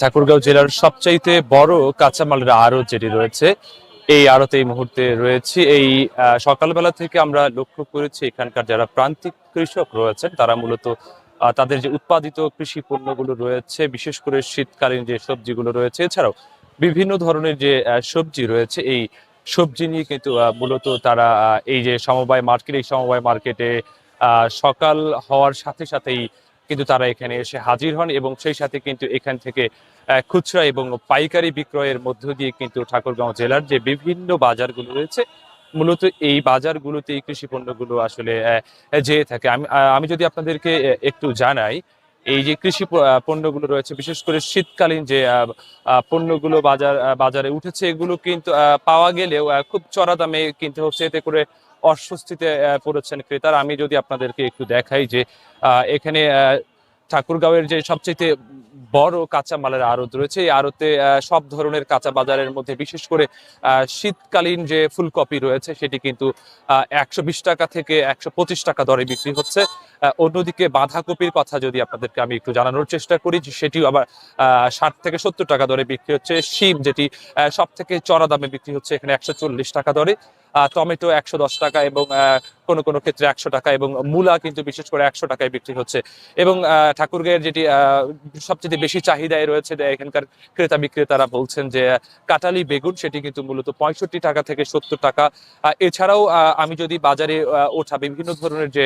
ঠাকুরগাঁও জেলার সবচাইতে বড় কাঁচামালের আড়ত যেটি রয়েছে, এই আড়তে এই মুহূর্তে রয়েছে। এই সকালবেলা থেকে আমরা লক্ষ্য করেছি এখানকার যারা প্রান্তিক কৃষক রয়েছেন, তারা মূলত তাদের যে উৎপাদিত কৃষি পণ্যগুলো রয়েছে, বিশেষ করে শীতকালীন যে সবজিগুলো রয়েছে, এছাড়াও বিভিন্ন ধরনের যে সবজি রয়েছে, এই সবজি নিয়ে কিন্তু মূলত তারা এই যে সমবায় মার্কেট, এই সমবায় মার্কেটে সকাল হওয়ার সাথে সাথেই কিন্তু তারা এখানে এসে হাজির হন এবং সেই সাথে কিন্তু এখান থেকে খুচরা এবং পাইকারি বিক্রয়ের মধ্য দিয়ে কিন্তু ঠাকুরগাঁও জেলার যে বিভিন্ন বাজারগুলো রয়েছে, মূলত এই বাজারগুলোতে এই কৃষি পণ্যগুলো আসলে যেয়ে থাকে। আমি আমি যদি আপনাদেরকে একটু জানাই, এই যে কৃষি পণ্যগুলো রয়েছে, বিশেষ করে শীতকালীন যে পণ্যগুলো বাজার বাজারে উঠেছে, এগুলো কিন্তু পাওয়া গেলেও খুব চড়া দামে কিনতে হচ্ছে। এতে করে অস্বস্তিতে পড়েছেন ক্রেতার। আমি যদি আপনাদেরকে একটু দেখাই যে এখানে ঠাকুরগাঁওয়ের যে সবচেয়ে বড় কাঁচা মালের আড়ত রয়েছে। এই আড়তে সব ধরনের কাঁচা বাজারের মধ্যে, বিশেষ করে শীতকালীন যে ফুলকপি রয়েছে, সেটি কিন্তু একশো বিশ টাকা থেকে একশো পঁচিশ টাকা দরে বিক্রি হচ্ছে। অন্যদিকে বাঁধাকপির কথা যদি আপনাদেরকে আমি একটু জানানোর চেষ্টা করি সেটিও আবার ষাট থেকে সত্তর টাকা দরে বিক্রি হচ্ছে। শিম যেটি সব থেকে চড়া দামে বিক্রি হচ্ছে, এখানে একশো চল্লিশ টাকা দরে। টমেটো একশো দশ টাকা এবং কোনো কোনো ক্ষেত্রে একশো টাকা এবং মূলা কিন্তু বিশেষ করে একশো টাকায় বিক্রি হচ্ছে। এবং ঠাকুরগাঁয়ের যেটি সবচেয়ে বেশি চাহিদায় রয়েছে এখানকার ক্রেতা বিক্রেতারা বলছেন যে কাটালি বেগুন সেটি কিন্তু মূলত পঁয়ষট্টি টাকা থেকে সত্তর টাকা। এছাড়াও আমি যদি বাজারে ওঠা বিভিন্ন ধরনের যে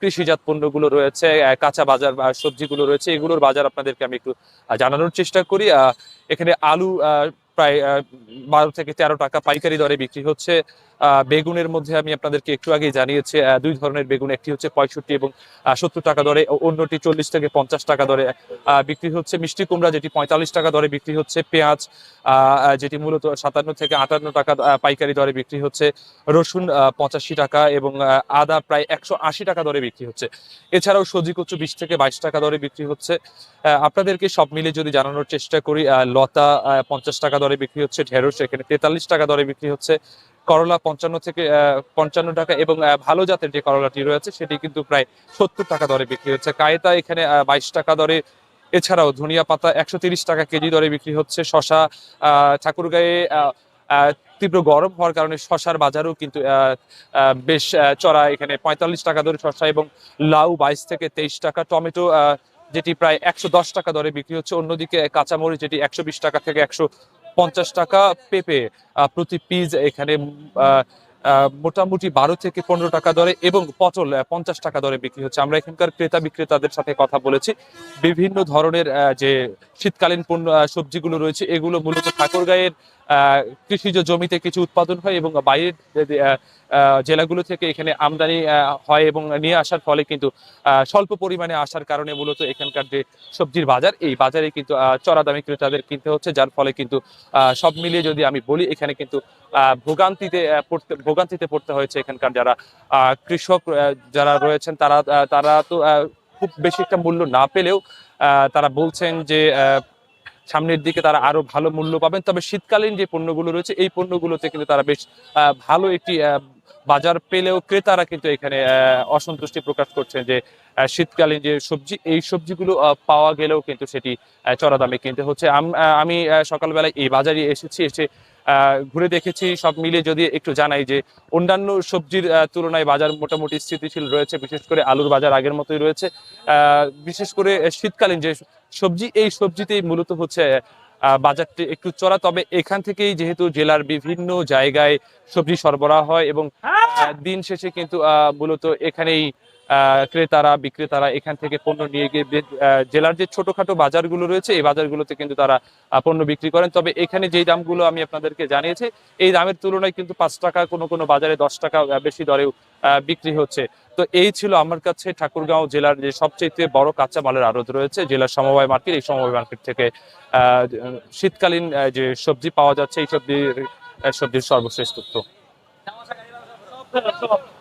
কৃষিজাত পণ্যগুলো রয়েছে কাঁচা বাজার বা সবজিগুলো রয়েছে, এগুলোর বাজার আপনাদেরকে আমি একটু জানানোর চেষ্টা করি। এখানে আলু প্রায় বারো থেকে তেরো টাকা পাইকারি দরে বিক্রি হচ্ছে। বেগুনের মধ্যে আমি আপনাদেরকে একটু আগেই জানিয়েছি দুই ধরনের বেগুন, একটি হচ্ছে পঁয়ষট্টি এবং সত্তর টাকা দরে অন্যটি চল্লিশ থেকে পঞ্চাশ টাকা দরে। বিক্রি হচ্ছে মিষ্টি কুমড়া, যেটি পঁয়তাল্লিশ টাকা দরে বিক্রি হচ্ছে, পেঁয়াজ যেটি মূলত সাতান্ন থেকে আটান্ন টাকা পাইকারি দরে বিক্রি হচ্ছে, রসুন পঁচাশি টাকা এবং আদা প্রায় একশো আশি টাকা দরে বিক্রি হচ্ছে। এছাড়াও সজি কচু বিশ থেকে বাইশ টাকা দরে বিক্রি হচ্ছে। আপনাদেরকে সব মিলে যদি জানানোর চেষ্টা করি লতা পঞ্চাশ টাকা দরে বিক্রি হচ্ছে, ঢেঁড়স এখানে তেতাল্লিশ টাকা দরে বিক্রি হচ্ছে করলা পঞ্চান্ন থেকে পঞ্চান্ন টাকা এবং ভালো জাতের যে করলাটি রয়েছে, সেটি কিন্তু প্রায় সত্তর টাকা দরে বিক্রি হচ্ছে। কায়তা এখানে বাইশ টাকা দরে। এছাড়াও ধনিয়া পাতা একশো টাকা কেজি দরে বিক্রি হচ্ছে। শশা ঠাকুরগাঁয়ে তীব্র গরম হওয়ার কারণে শশার বাজারও কিন্তু বেশ চড়া। এখানে পঁয়তাল্লিশ টাকা দরে শশা এবং লাউ বাইশ থেকে তেইশ টাকা। টমেটো যেটি প্রায় একশো দশ টাকা দরে বিক্রি হচ্ছে। অন্যদিকে কাঁচামরিচ, যেটি একশো বিশ টাকা থেকে একশো পঞ্চাশ টাকা পেঁপে প্রতি পিস এখানে মোটামুটি বারো থেকে পনেরো টাকা দরে এবং পটল পঞ্চাশ টাকা দরে বিক্রি হচ্ছে। আমরা এখানকার ক্রেতা বিক্রেতাদের সাথে কথা বলেছি। বিভিন্ন ধরনের যে শীতকালীন পণ্য সবজিগুলো রয়েছে, এগুলো মূলত ঠাকুরগাঁয়ের কৃষিজ জমিতে কিছু উৎপাদন হয় এবং বাইরের জেলাগুলো থেকে এখানে আমদানি হয় এবং নিয়ে আসার ফলে কিন্তু স্বল্প পরিমাণে আসার কারণে মূলত এখানকার যে সবজির বাজার, এই বাজারে কিন্তু চড়া দামে ক্রেতাদের কিনতে হচ্ছে, যার ফলে কিন্তু সব মিলিয়ে যদি আমি বলি, এখানে কিন্তু ভোগান্তিতে পড়তে ভোগান্তিতে পড়তে হয়েছে এখানকার যারা কৃষক যারা রয়েছেন, তারা তারা তো খুব বেশি একটা মূল্য না পেলেও তারা বলছেন যে সামনের দিকে তারা আরও ভালো মূল্য পাবেন। তবে শীতকালীন যে পণ্যগুলো রয়েছে, এই পণ্যগুলোতে কিন্তু তারা বেশ ভালো একটি বাজার পেলেও ক্রেতারা কিন্তু এখানে অসন্তুষ্টি প্রকাশ করছেন যে শীতকালীন যে সবজি, এই সবজিগুলো পাওয়া গেলেও কিন্তু সেটি চড়া দামে কিনতে হচ্ছে। আমি সকালবেলায় এই বাজারে এসেছি, এসে ঘুরে দেখেছি, সব মিলে যদি একটু জানাই যে অন্যান্য সবজির তুলনায় বাজার মোটামুটি স্থিতিশীল রয়েছে, বিশেষ করে আলুর বাজার আগের মতোই রয়েছে। বিশেষ করে শীতকালীন যে সবজি, এই সবজিতেই মূলত হচ্ছে বাজারটি একটু চড়া। তবে এখান থেকেই যেহেতু জেলার বিভিন্ন জায়গায় সবজি সরবরাহ হয় এবং দিন শেষে কিন্তু মূলত এখানেই ক্রেতারা বিক্রেতারা এখান থেকে পণ্য নিয়ে গিয়ে জেলার যে ছোটখাটো বাজারগুলো রয়েছে এই বাজারগুলোতে কিন্তু তারা পণ্য বিক্রি করেন। তবে এখানে যেই দামগুলো আমি আপনাদেরকে জানিয়েছি এই দামের তুলনায় কিন্তু পাঁচ টাকা কোনো কোনো বাজারে দশ টাকা বেশি দরেও বিক্রি হচ্ছে। তো এই ছিল আমার কাছে ঠাকুরগাঁও জেলার যে সবচেয়ে বড় কাঁচা মালের আড়ত রয়েছে জেলার সমবায় মার্কেট। এই সমবায় মার্কেট থেকে শীতকালীন যে সবজি পাওয়া যাচ্ছে এই সবজির আহ, সবজির সর্বশেষ তথ্য Não, não.